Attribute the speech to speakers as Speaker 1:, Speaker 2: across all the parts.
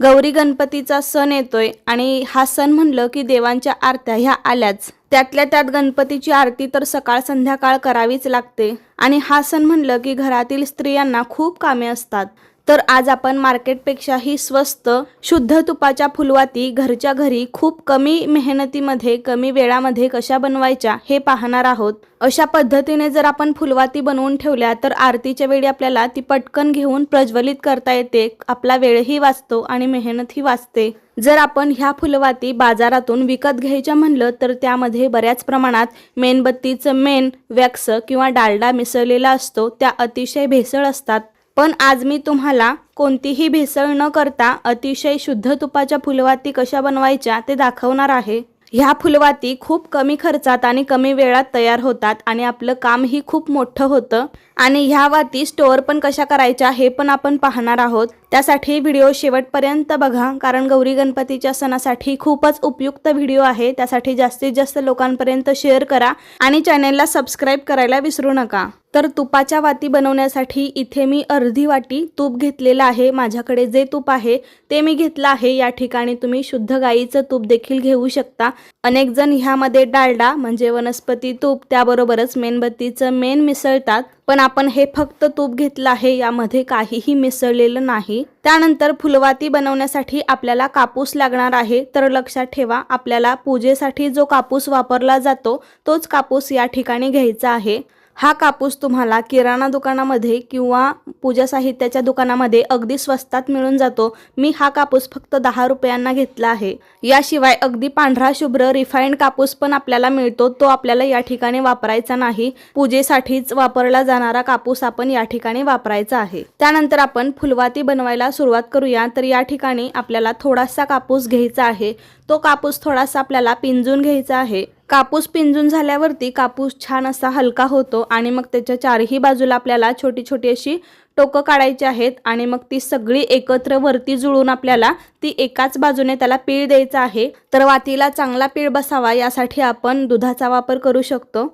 Speaker 1: गौरी गणपतीचा सण येतोय आणि हा सण म्हणलं की देवांच्या आरत्या ह्या आल्याच. त्यातल्या त्यात गणपतीची आरती तर सकाळ संध्याकाळ करावीच लागते. आणि हा सण म्हणलं की घरातील स्त्रियांना खूप कामे असतात. तर आज आपण मार्केटपेक्षाही स्वस्त शुद्ध तुपाच्या फुलवाती घरच्या घरी खूप कमी मेहनतीमध्ये कमी वेळामध्ये कशा बनवायच्या हे पाहणार आहोत. अशा पद्धतीने जर आपण फुलवाती बनवून ठेवल्या तर आरतीच्या वेळी आपल्याला ती पटकन घेऊन प्रज्वलित करता येते. आपला वेळही वाचतो आणि मेहनतही वाचते. जर आपण ह्या फुलवाती बाजारातून विकत घ्यायच्या म्हणलं तर त्यामध्ये बऱ्याच प्रमाणात मेणबत्तीचं मेण वॅक्स किंवा डालडा मिसळलेला असतो. त्या अतिशय भेसळ असतात. पण आज मी तुम्हाला कोणतीही भेसळ न करता अतिशय शुद्ध तुपाच्या फुलवाती कशा बनवायच्या ते दाखवणार आहे. ह्या फुलवाती खूप कमी खर्चात आणि कमी वेळात तयार होतात आणि आपलं कामही खूप मोठं होतं. आणि ह्या वाती स्टोअर पण कशा करायच्या हे पण आपण पाहणार आहोत. त्यासाठी व्हिडिओ शेवटपर्यंत बघा कारण गौरी गणपतीच्या सणासाठी खूपच उपयुक्त व्हिडिओ आहे. त्यासाठी जास्तीत जास्त लोकांपर्यंत शेअर करा आणि चॅनेलला सबस्क्राईब करायला विसरू नका. तर तुपाच्या वाती बनवण्यासाठी इथे मी अर्धी वाटी तूप घेतलेलं आहे. माझ्याकडे जे तूप आहे ते मी घेतलं आहे. या ठिकाणी तुम्ही शुद्ध गाईचं तूप देखील घेऊ शकता. अनेक जण ह्यामध्ये डालडा म्हणजे वनस्पती तूप त्याबरोबरच मेणबत्तीचं मेण मिसळतात. पण आपण हे फक्त तूप घेतलं आहे यामध्ये काहीही मिसळलेलं नाही. त्यानंतर फुलवाती बनवण्यासाठी आपल्याला कापूस लागणार आहे. तर लक्षात ठेवा आपल्याला पूजेसाठी जो कापूस वापरला जातो तोच कापूस या ठिकाणी घ्यायचा आहे. हा कापूस तुम्हाला किराणा दुकानामध्ये किंवा पूजा साहित्याच्या दुकानामध्ये अगदी स्वस्तात मिळून जातो. मी हा कापूस फक्त दहा रुपयांना घेतला आहे. याशिवाय अगदी पांढरा शुभ्र रिफाईंड कापूस पण आपल्याला मिळतो. तो आपल्याला या ठिकाणी वापरायचा नाही. पूजेसाठीच वापरला जाणारा कापूस आपण या ठिकाणी वापरायचा आहे. त्यानंतर आपण फुलवाती बनवायला सुरुवात करूया. तर या ठिकाणी आपल्याला थोडासा कापूस घ्यायचा आहे. तो कापूस थोडासा आपल्याला पिंजून घ्यायचा आहे. कापूस पिंजून झाल्यावरती कापूस छान असा हलका होतो आणि मग त्याच्या चारही बाजूला आपल्याला छोटी छोटी अशी टोकं काढायची आहेत आणि मग ती सगळी एकत्र वरती जुळून आपल्याला ती एकाच बाजूने त्याला पीळ द्यायचा आहे. तर वातीला चांगला पीळ बसावा यासाठी आपण दुधाचा वापर करू शकतो.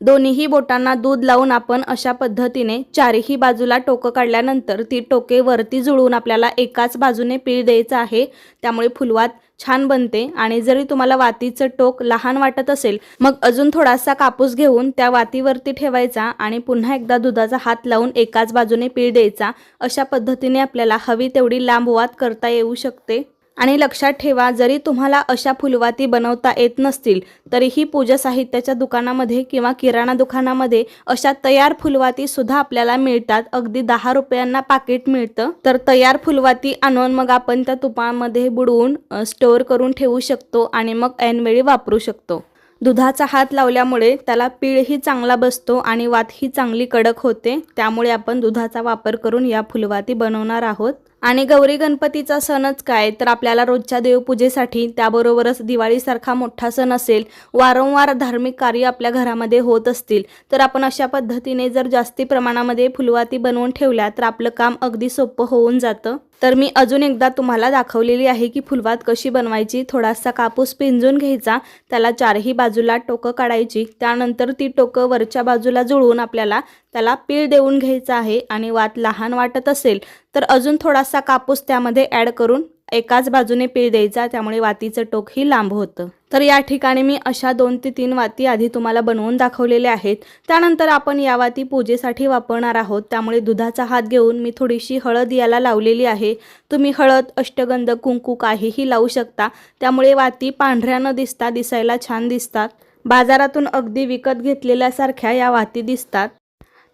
Speaker 1: दोन्हीही बोटांना दूध लावून आपण अशा पद्धतीने चारही बाजूला टोकं काढल्यानंतर ती टोके वरती जुळून आपल्याला एकाच बाजूने पीळ द्यायचं आहे. त्यामुळे फुलवात छान बनते आणि जरी तुम्हाला वातीचं टोक लहान वाटत असेल मग अजून थोडासा कापूस घेऊन त्या वातीवरती ठेवायचा आणि पुन्हा एकदा दुधाचा हात लावून एकाच बाजूने पीळ द्यायचा. अशा पद्धतीने आपल्याला हवी तेवढी लांब वात करता येऊ शकते. आणि लक्षात ठेवा जरी तुम्हाला अशा फुलवाती बनवता येत नसतील तरीही पूजा साहित्याच्या दुकानामध्ये किंवा किराणा दुकानामध्ये अशा तयार फुलवाती सुद्धा आपल्याला मिळतात. अगदी दहा रुपयांना पाकिट मिळतं. तर तयार फुलवाती आणून मग आपण त्या तुपामध्ये बुडवून स्टोअर करून ठेवू शकतो आणि मग ऐनवेळी वापरू शकतो. दुधाचा हात लावल्यामुळे त्याला पीळही चांगला बसतो आणि वातही चांगली कडक होते. त्यामुळे आपण दुधाचा वापर करून या फुलवाती बनवणार आहोत. आणि गौरी गणपतीचा सणच काय? तर आपल्याला रोजच्या देवपूजेसाठी त्याबरोबरच दिवाळीसारखा मोठा सण असेल वारंवार धार्मिक कार्य आपल्या घरामध्ये होत असतील तर आपण अशा पद्धतीने जर जास्ती प्रमाणामध्ये फुलवाती बनवून ठेवल्या तर आपलं काम अगदी सोपं होऊन जातं. तर मी अजून एकदा तुम्हाला दाखवलेली आहे की फुलवात कशी बनवायची थोडासा कापूस पिंजून घ्यायचा त्याला चारही बाजूला टोकं काढायची त्यानंतर ती टोकं वरच्या बाजूला जुळवून आपल्याला त्याला पीळ देऊन घ्यायचं आहे आणि वात लहान वाटत असेल तर अजून थोडासा कापूस त्यामध्ये ॲड करून एकाच बाजूने पीळ द्यायचा त्यामुळे वातीचं टोकही लांब होतं. तर या ठिकाणी मी अशा दोन ते तीन वाती आधी तुम्हाला बनवून दाखवलेल्या आहेत. त्यानंतर आपण या वाती पूजेसाठी वापरणार आहोत. त्यामुळे दुधाचा हात घेऊन मी थोडीशी हळद याला लावलेली आहे. तुम्ही हळद अष्टगंध कुंकू काहीही लावू शकता. त्यामुळे वाती पांढऱ्या न दिसता दिसायला छान दिसतात. बाजारातून अगदी विकत घेतलेल्यासारख्या या वाती दिसतात.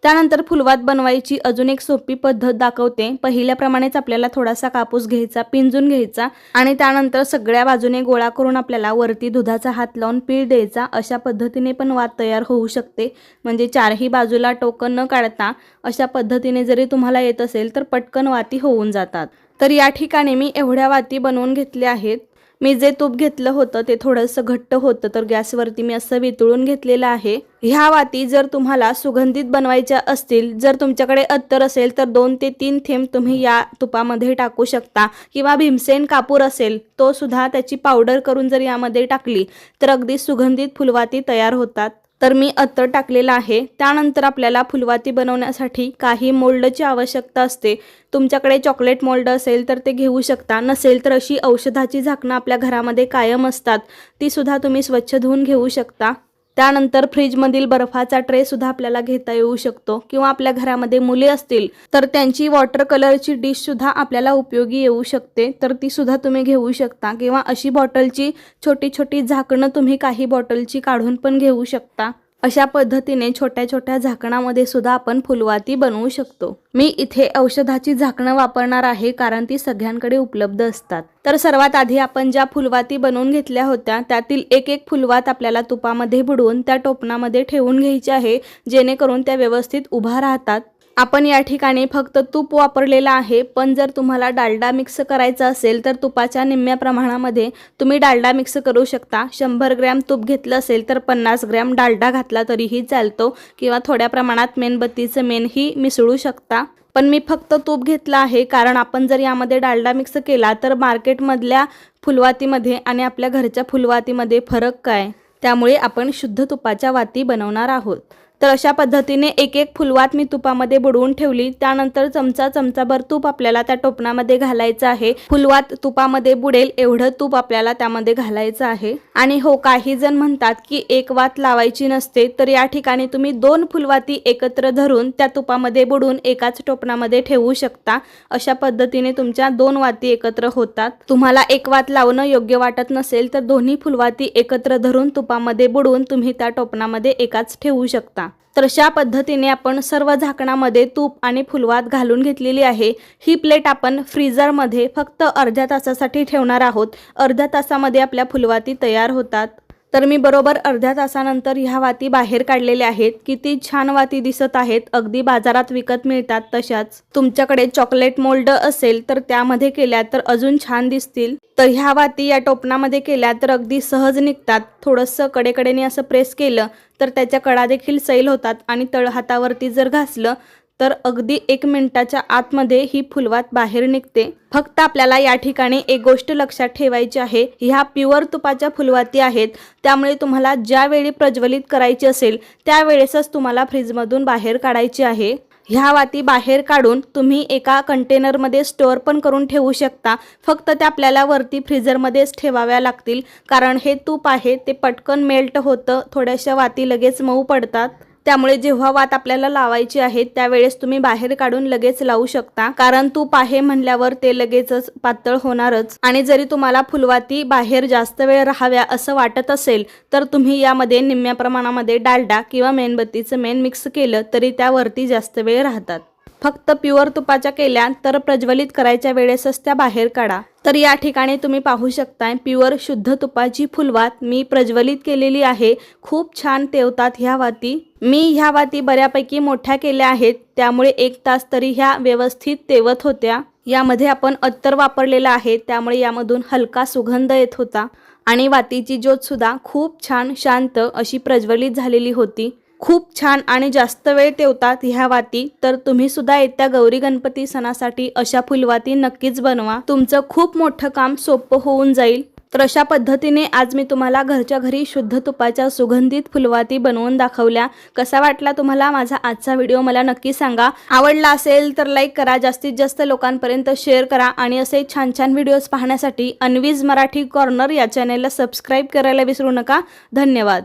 Speaker 1: त्यानंतर फुलवात बनवायची अजून एक सोपी पद्धत दाखवते. पहिल्याप्रमाणेच आपल्याला थोडासा कापूस घ्यायचा पिंजून घ्यायचा आणि त्यानंतर सगळ्या बाजूने गोळा करून आपल्याला वरती दुधाचा हात लावून पीळ द्यायचा. अशा पद्धतीने पण वात तयार होऊ शकते. म्हणजे चारही बाजूला टोकन न काढता अशा पद्धतीने जरी तुम्हाला येत असेल तर पटकन वाती होऊन जातात. तर या ठिकाणी मी एवढ्या वाती बनवून घेतल्या आहेत. मी जे तूप घेतलं होतं ते थोडंसं घट्ट होतं तर गॅसवरती मी असं वितळून घेतलेलं आहे. ह्या वाती जर तुम्हाला सुगंधित बनवायच्या असतील जर तुमच्याकडे अत्तर असेल तर दोन ते तीन थेंब तुम्ही या तुपामध्ये टाकू शकता. किंवा भीमसेन कापूर असेल तो सुद्धा त्याची पावडर करून जर यामध्ये टाकली तर अगदी सुगंधित फुलवाती तयार होतात. तर मी अत्तर टाकलेलं आहे. त्यानंतर आपल्याला फुलवाती बनवण्यासाठी काही मोल्डची आवश्यकता असते. तुमच्याकडे चॉकलेट मोल्ड असेल तर ते घेऊ शकता. नसेल तर अशी औषधाची झाकणं आपल्या घरामध्ये कायम असतात. तीसुद्धा तुम्ही स्वच्छ धुवून घेऊ शकता. त्यानंतर फ्रीजमधील बर्फाचा ट्रे सुद्धा आपल्याला घेता येऊ शकतो. किंवा आपल्या घरामध्ये मुले असतील तर त्यांची वॉटर कलरची डिश सुद्धा आपल्याला उपयोगी येऊ शकते. तर ती सुद्धा तुम्ही घेऊ शकता. किंवा अशी बॉटलची छोटी छोटी झाकणं तुम्ही काही बॉटलची काढून पण घेऊ शकता. अशा पद्धतीने छोट्या छोट्या झाकणामध्ये सुद्धा आपण फुलवाती बनवू शकतो. मी इथे औषधाची झाकणं वापरणार आहे कारण ती सगळ्यांकडे उपलब्ध असतात. तर सर्वात आधी आपण ज्या फुलवाती बनवून घेतल्या होत्या त्यातील एक एक फुलवात आपल्याला तुपामध्ये बुडवून त्या टोपणामध्ये ठेवून घ्यायची आहे जेणेकरून त्या व्यवस्थित उभा राहतात. आपण या ठिकाणी फक्त तूप वापरलेलं आहे पण जर तुम्हाला डालडा मिक्स करायचा असेल तर तुपाच्या निम्म्या प्रमाणामध्ये तुम्ही डालडा मिक्स करू शकता. शंभर ग्रॅम तूप घेतलं असेल तर पन्नास ग्रॅम डालडा घातला तरीही चालतो किंवा थोड्या प्रमाणात मेणबत्तीचं मेणही मिसळू शकता. पण मी फक्त तूप घेतलं आहे कारण आपण जर यामध्ये डालडा मिक्स केला तर मार्केटमधल्या फुलवातीमध्ये आणि आपल्या घरच्या फुलवातीमध्ये फरक काय? त्यामुळे आपण शुद्ध तुपाच्या वाती बनवणार आहोत. तर अशा पद्धतीने एक एक फुलवात मी तुपामध्ये बुडवून ठेवली. त्यानंतर चमचा चमचाभर तूप आपल्याला त्या टोपणामध्ये घालायचं आहे. फुलवात तुपामध्ये बुडेल एवढं तूप आपल्याला त्यामध्ये घालायचं आहे. आणि हो काही जण म्हणतात की एक वात लावायची नसते तर या ठिकाणी तुम्ही दोन फुलवाती एकत्र धरून त्या तुपामध्ये बुडून एकाच टोपणामध्ये ठेवू शकता. अशा पद्धतीने तुमच्या दोन वाती एकत्र होतात. तुम्हाला एक वात लावणं योग्य वाटत नसेल तर दोन्ही फुलवाती एकत्र धरून तुपामध्ये बुडवून तुम्ही त्या टोपणामध्ये एकाच ठेवू शकता. तर अशा पद्धतीने आपण सर्व झाकणामध्ये तूप आणि फुलवात घालून घेतलेली आहे. ही प्लेट आपण फ्रीजरमध्ये फक्त अर्ध्या तासासाठी ठेवणार आहोत. अर्ध्या तासामध्ये आपल्या फुलवाती तयार होतात. तर मी बरोबर अर्ध्या तासानंतर ह्या वाती बाहेर काढलेल्या आहेत. किती छान वाती दिसत आहेत. अगदी बाजारात विकत मिळतात तशाच. तुमच्याकडे चॉकलेट मोल्ड असेल तर त्यामध्ये केल्या तर अजून छान दिसतील. तर ह्या वाती या टोपणामध्ये केल्या तर अगदी सहज निघतात. थोडंसं कडेकडेने असं प्रेस केलं तर त्याच्या कडा देखील सैल होतात आणि तळहातावरती जर घासलं तर अगदी एक मिनिटाच्या आतमध्ये ही फुलवात बाहेर निघते. फक्त आपल्याला या ठिकाणी एक गोष्ट लक्षात ठेवायची आहे. ह्या प्युअर तुपाच्या फुलवाती आहेत. त्यामुळे तुम्हाला ज्यावेळी प्रज्वलित करायची असेल त्यावेळेसच तुम्हाला फ्रीजमधून बाहेर काढायची आहे. ह्या वाती बाहेर काढून तुम्ही एका कंटेनरमध्ये स्टोअर पण करून ठेवू शकता. फक्त त्या आपल्याला वरती फ्रीझरमध्येच ठेवाव्या लागतील. कारण हे तूप आहे ते पटकन मेल्ट होतं थोड्याशा वाती लगेच मऊ पडतात. त्यामुळे जेव्हा वात आपल्याला लावायची आहे त्यावेळेस तुम्ही बाहेर काढून लगेच लावू शकता. कारण तूप आहे म्हणल्यावर ते लगेचच पातळ होणारच. आणि जरी तुम्हाला फुलवाती बाहेर जास्त वेळ राहाव्या असं वाटत असेल तर तुम्ही यामध्ये निम्म्या प्रमाणामध्ये डालडा किंवा मेणबत्तीचं मेन मिक्स केलं तरी त्यावरती जास्त वेळ राहतात. फक्त प्युअर तुपाच्या केल्या तर प्रज्वलित करायच्या वेळेसच त्या बाहेर काढा. तर या ठिकाणी तुम्ही पाहू शकताय प्युअर शुद्ध तुपाची फुलवात मी प्रज्वलित केलेली आहे. खूप छान तेवतात ह्या वाती. मी ह्या वाती बऱ्यापैकी मोठ्या केल्या आहेत त्यामुळे एक तास तरी ह्या व्यवस्थित तेवत होत्या. यामध्ये आपण अत्तर वापरलेलं आहे त्यामुळे यामधून हलका सुगंध येत होता. आणि वातीची ज्योत सुद्धा खूप छान शांत अशी प्रज्वलित झालेली होती. खूप छान आणि जास्त वेळ ठेवतात ह्या वाती तर तुम्ही सुद्धा येत्या गौरी गणपती सणासाठी अशा फुलवाती नक्कीच बनवा. तुमचं खूप मोठं काम सोपं होऊन जाईल. तर अशा पद्धतीने आज मी तुम्हाला घरच्या घरी शुद्ध तुपाच्या सुगंधित फुलवाती बनवून दाखवल्या. कसा वाटला तुम्हाला माझा आजचा व्हिडिओ मला नक्की सांगा. आवडला असेल तर लाईक करा जास्तीत जास्त लोकांपर्यंत शेअर करा आणि असे छान छान व्हिडिओज पाहण्यासाठी अनवीज मराठी कॉर्नर या चॅनेलला सबस्क्राईब करायला विसरू नका. धन्यवाद.